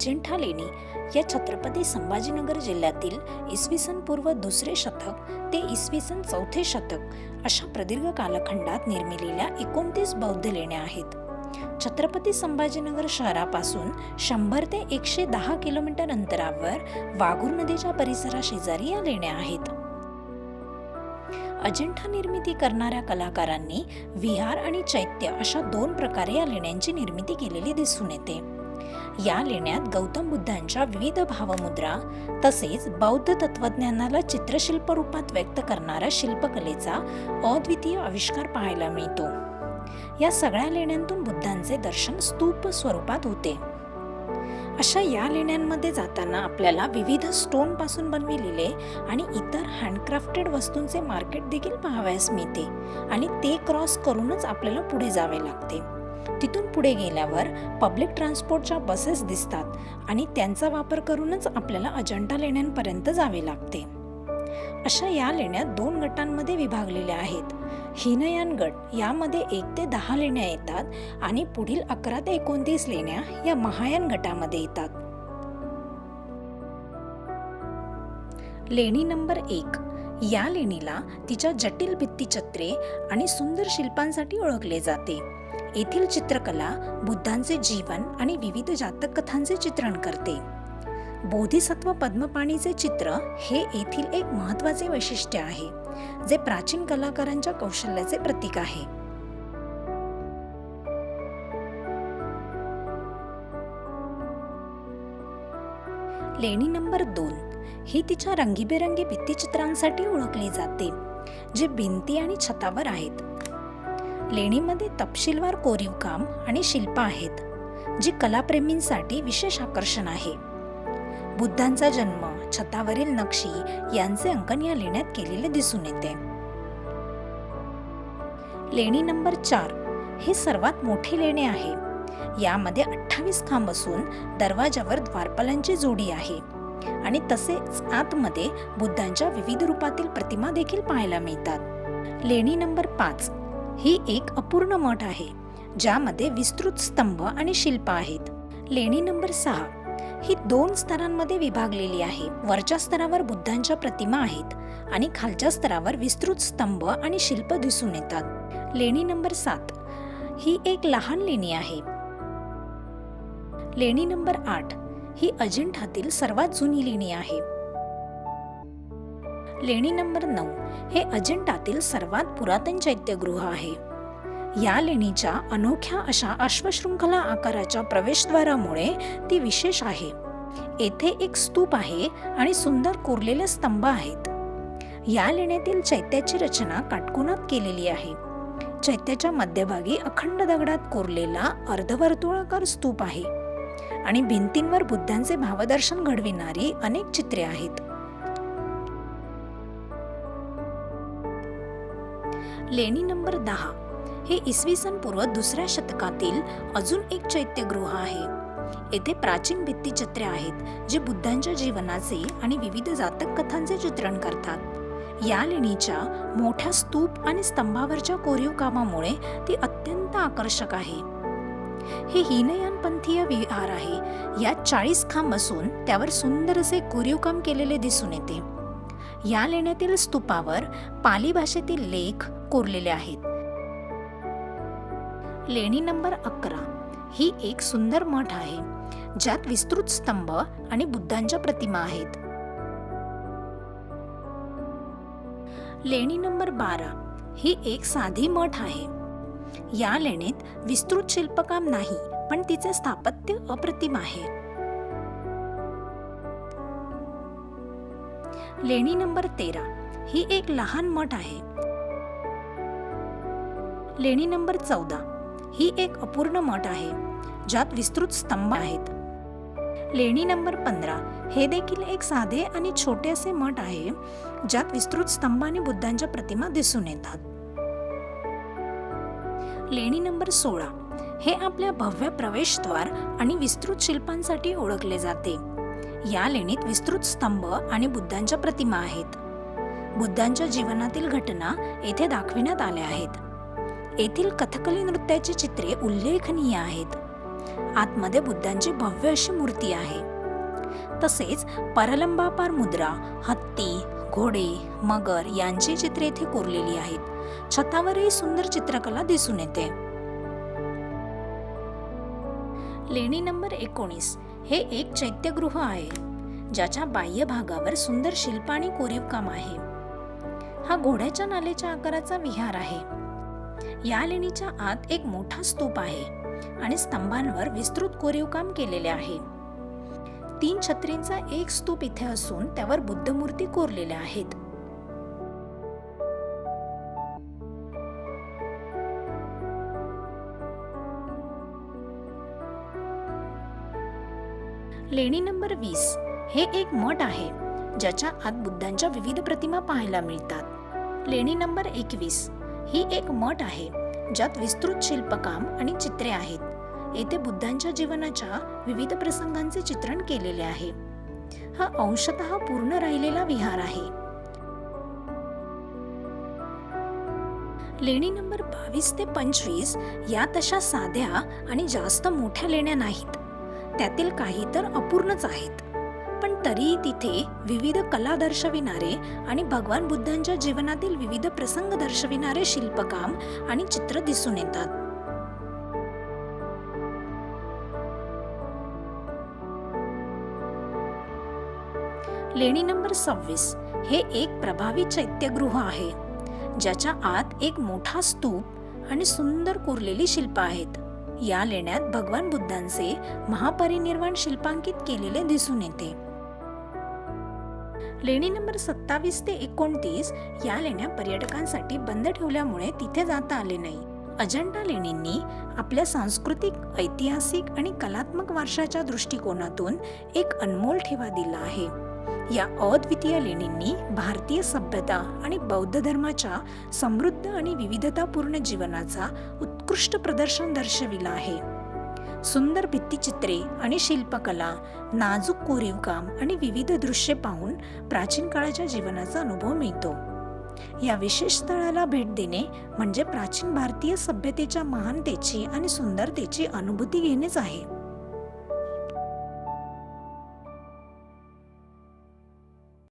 अजिंठा लेणी या छत्रपती संभाजीनगर जिल्ह्यातील इसवी सन पूर्व दुसरे शतक ते इसवी सन चौथे शतक अशा प्रदीर्घ कालखंडात निर्मिलेल्या एकोणतीस बौद्ध लेण्या आहेत. छत्रपती संभाजीनगर शहरापासून शंभर ते एकशे दहा किलोमीटर अंतरावर वाघूर नदीच्या परिसराशेजारी या लेण्या आहेत. अजिंठा निर्मिती करणाऱ्या कलाकारांनी विहार आणि चैत्य अशा दोन प्रकारे या लेण्यांची निर्मिती केलेली दिसून येते. या लेण्यात गौतम बुद्धांच्या विविध भावमुद्रा तसेच बौद्ध तत्वज्ञानाला चित्रशिल्प रूपात व्यक्त करणाऱ्या शिल्पकलेचा अद्वितीय आविष्कार पाहायला मिळतो. या सगळ्या लेण्यांतून बुद्धांचे दर्शन स्तूप स्वरूपात होते. अशा या लेण्यांमध्ये जाताना आपल्याला विविध स्टोनपासून बनविलेले आणि इतर हँडक्राफ्टेड वस्तूंचे मार्केट देखील पाहावयास मिळते आणि ते क्रॉस करूनच आपल्याला पुढे जावे लागते. तिथून पुढे गेल्यावर पब्लिक ट्रान्सपोर्टच्या बसेस दिसतात आणि त्यांचा वापर करूनच आपल्याला अजंठा लेण्यांपर्यंत जावे लागते. अशा या लेण्या दोन गटांमध्ये विभागलेल्या आहेत. हिनयान गट यामध्ये एक ते दहा लेण्या येतात आणि पुढील अकरा ते एकोणतीस लेण्या या महायान गटामध्ये येतात. लेणी नंबर एक. या लेणीला तिच्या जटिल भित्तीछत्रे आणि सुंदर शिल्पांसाठी ओळखले जाते. येथील चित्रकला बुद्धांचे जीवन आणि विविध जातक कथांचे चित्रण करते. बोधिसत्व पद्मपाणीचे चित्र हे येथील एक महत्त्वाचे वैशिष्ट्य आहे जे प्राचीन कलाकारांच्या कौशल्याचे प्रतीक आहे. लेणी नंबर दोन ही तिच्या रंगीबेरंगी भित्तिचित्रांसाठी ओळखली जाते जे भिंती आणि छतावर आहेत. लेणीमध्ये तपशीलवार कोरीव काम आणि शिल्प आहेत जी कलाप्रेमींसाठी विशेष आकर्षण आहे. बुद्धांचा जन्म छतावरील नक्षी यांचे अंकन या लेण्यात केलेले दिसून येते. लेणी नंबर चार हे सर्वात मोठे लेणे आहे. यामध्ये अठ्ठावीस खांब असून दरवाजावर द्वारपालांची जोडी आहे आणि तसेच आतमध्ये बुद्धांच्या विविध रूपातील प्रतिमा देखील पाहायला मिळतात. लेणी नंबर पाच ही एक अपूर्ण मठ आहे ज्यामध्ये विस्तृत स्तंभ आणि शिल्प आहेत. लेणी नंबर सहा. ही दोन स्तरांमध्ये विभागलेली आहे. वरच्या स्तरावर बुद्धांच्या प्रतिमा आहेत आणि खालच्या स्तरावर विस्तृत स्तंभ आणि शिल्प दिसून येतात. लेणी नंबर सात. ही एक लहान लेणी आहे. लेणी नंबर आठ. ही अजिंठातील सर्वात जुनी लेणी आहे. लेणी नंबर नऊ हे अजिंठातील सर्वात पुरातन चैत्यगृह आहे. या लेणीच्या अनोख्या अशा अश्वशृंखला आकाराच्या प्रवेशद्वारामुळे ती विशेष आहे. येथे एक स्तूप आहे आणि सुंदर कोरलेले स्तंभ आहेत. या लेण्यातील चैत्याची रचना काटकोनात केलेली आहे. चैत्याच्या मध्यभागी अखंड दगडात कोरलेला अर्धवर्तुळाकार स्तूप आहे. आणि भिंतींवर बुद्धांचे भावदर्शन घडविणारी अनेक चित्रे आहेत. लेणी नंबर दहा. हे इसवी सन पूर्व दुसऱ्या शतकातील अजून एक चैत्यगृह आहे. येथे प्राचीन भित्तिचित्रे आहेत जे बुद्धांच्या जीवनाचे आणि विविध जातक कथांचे चित्रण करतात. या लेणीच्या मोठ्या स्तूप आणि स्तंभावरच्या कोरीव कामामुळे ती अत्यंत आकर्षक आहे. हे हिनयानपंथीय विहार आहे. यात चाळीस खांब असून त्यावर सुंदर असे कोरीव काम केलेले दिसून येते. या लेण्यातील स्तूपावर पाली भाषेतील लेख कोरलेले आहेत. लेणी नंबर अकरा ही एक सुंदर मठ आहे ज्यात विस्तृत स्तंभ आणि बुद्धांच्या प्रतिमा आहेत. लेणी नंबर बारा ही एक साधी मठ आहे. या लेणीत विस्तृत शिल्पकाम नाही पण तिचे स्थापत्य अप्रतिम आहे. लेणी नंबर तेरा ही एक लहान मठ आहे लेणी नंबर चौदा. ही एक अपूर्ण मठ आहे ज्यात विस्तृत स्तंभ आहेत. लेणी नंबर पंधरा. हे देखील एक साधे आणि छोटे असे मठ आहे ज्यात विस्तृत स्तंभ आणि बुद्धांच्या प्रतिमा दिसून येतात. लेणी नंबर सोळा. हे आपल्या भव्य प्रवेशद्वार आणि विस्तृत शिल्पांसाठी ओळखले जाते. या लेणीत विस्तृत स्तंभ आणि बुद्धांच्या प्रतिमा आहेत. बुद्धांच्या जीवनातील घटना येथे दाखविण्यात आल्या आहेत. येथील कथकली नृत्याची चित्रे उल्लेखनीय आहेत. आतमध्ये बुद्धांची भव्य अशी मूर्ती आहे. तसेच परलंबापार मुद्रा हत्ती घोडे मगर यांची चित्रे येथे कोरलेली आहेत. छतावरही सुंदर चित्रकला दिसून येते. लेणी नंबर एकोणीस हे एक चैत्यगृह आहे ज्याच्या बाह्य भागावर सुंदर शिल्प आणि कोरीव काम आहे. हा घोड्याच्या नालेच्या आकाराचा विहार आहे. या लेणीच्या आत एक मोठा स्तूप आहे आणि स्तंभांवर विस्तृत कोरीव काम केलेले आहे. तीन छत्रींचा एक स्तूप इथे असून त्यावर बुद्ध मूर्ती कोरलेल्या आहेत. लेणी नंबर वीस हे एक मठ आहे ज्याच्या आत बुद्धांच्या विविध प्रतिमा पाहायला मिळतात. लेणी नंबर एकवीस ही एक मठ आहे ज्यात विस्तृत शिल्पकाम आणि चित्रे आहेत. येथे बुद्धांच्या जीवनाच्या विविध प्रसंगांचे चित्रण केलेले आहे. हा अंशतः पूर्ण राहिलेला विहार आहे. लेणी नंबर बावीस ते पंचवीस या तशा साध्या आणि जास्त मोठ्या लेण्या नाहीत. त्यातील काही तर अपूर्णच आहेत. पण तरीही तिथे विविध कला दर्शविणारे आणि भगवान बुद्धांच्या जीवनातील विविध प्रसंग दर्शविणारे शिल्पकाम आणि चित्र दिसून येतात. लेणी नंबर सव्वीस हे एक प्रभावी चैत्यगृह आहे ज्याच्या आत एक मोठा स्तूप आणि सुंदर कोरलेली शिल्प आहेत. या लेण्यात भगवान बुद्धांचे महापरिनिर्वाण शिल्पांकित केलेले दिसून येते. लेणी नंबर सत्तावीस ते एकोणतीस या लेण्या पर्यटकांसाठी बंद ठेवल्यामुळे तिथे जाता आले नाही. अजंठा लेणींनी आपल्या सांस्कृतिक ऐतिहासिक आणि कलात्मक वारशाच्या दृष्टिकोनातून एक अनमोल ठेवा दिला आहे. या अद्वितीय लेणींनी भारतीय सभ्यता आणि बौद्ध धर्माच्या समृद्ध आणि विविधतापूर्ण जीवनाचा उत्कृष्ट प्रदर्शन दर्शविला आहे. सुंदर भित्तिचित्रे आणि शिल्पकला नाजूक कोरीव काम आणि विविध दृश्ये पाहून प्राचीन काळाच्या जीवनाचा अनुभव मिळतो. या विशेष स्थळाला भेट देणे म्हणजे प्राचीन भारतीय सभ्यतेच्या महानतेची आणि सुंदरतेची अनुभूती घेणेच आहे.